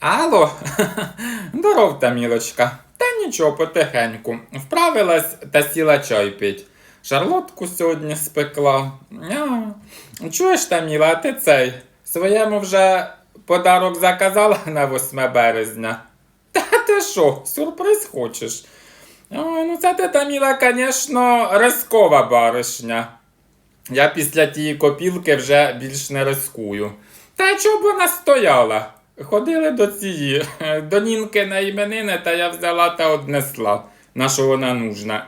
Алло, здоров, Тамілочка. Та нічого, потихеньку. Вправилась та сіла чай пить. Шарлотку сьогодні спекла. А, чуєш, Таміла, а ти цей своєму вже подарок заказала на 8 березня? Та ти що, сюрприз хочеш? Ой, ну це ти, Таміла, звісно, рискова баришня. Я після тієї копілки вже більш не рискую. Та чого б вона стояла? Ходили до цієї, до Нінки на іменини, та я взяла та однесла, на що вона нужна.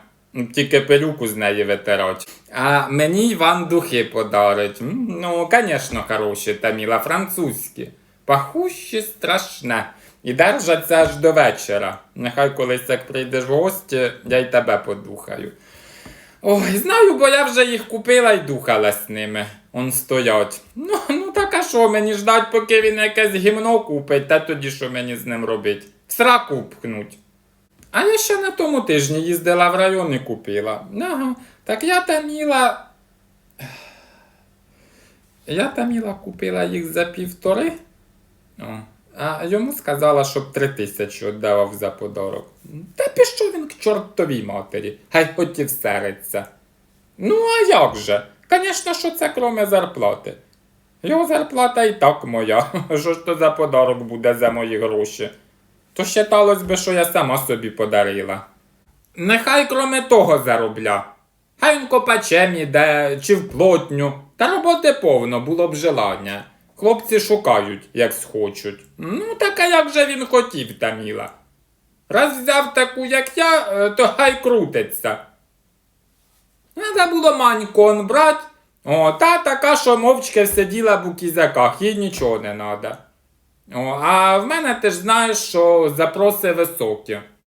Тільки пилюку з неї витирать. А мені Іван духи подарить. Ну, звісно, хороші, Таміла, французькі. Пахущі страшне. І держаться аж до вечора. Нехай колись як прийдеш в гості, я й тебе подухаю. Ой, знаю, бо я вже їх купила й духала з ними. Он стоять. Ну, ну так а що мені ждать, поки він якесь гімно купить, та тоді що мені з ним робить? В сраку пхнуть. А я ще на тому тижні їздила в район і купила. Ага, так я Таміла. Я Таміла купила їх за півтори. О. А йому сказала, щоб три тисячі віддавав за подарок. Та пішов він к чортовій матері, хай хоч і всериться. Ну, а як же? Звісно, що це кроме зарплати. Його зарплата і так моя. Що ж то за подарок буде за мої гроші? То считалось би, що я сама собі подарила. Нехай кроме того заробля. Хай він копачем іде чи в плотню. Та роботи повно було б желання. Хлопці шукають, як схочуть. Ну, так а як же він хотів, Таміла. Раз взяв таку, як я, е, то хай крутиться. Надо було маньку он брать. О, та така, що мовчки сиділа в кізяках, їй нічого не треба. А в мене ти ж знаєш, що запроси високі.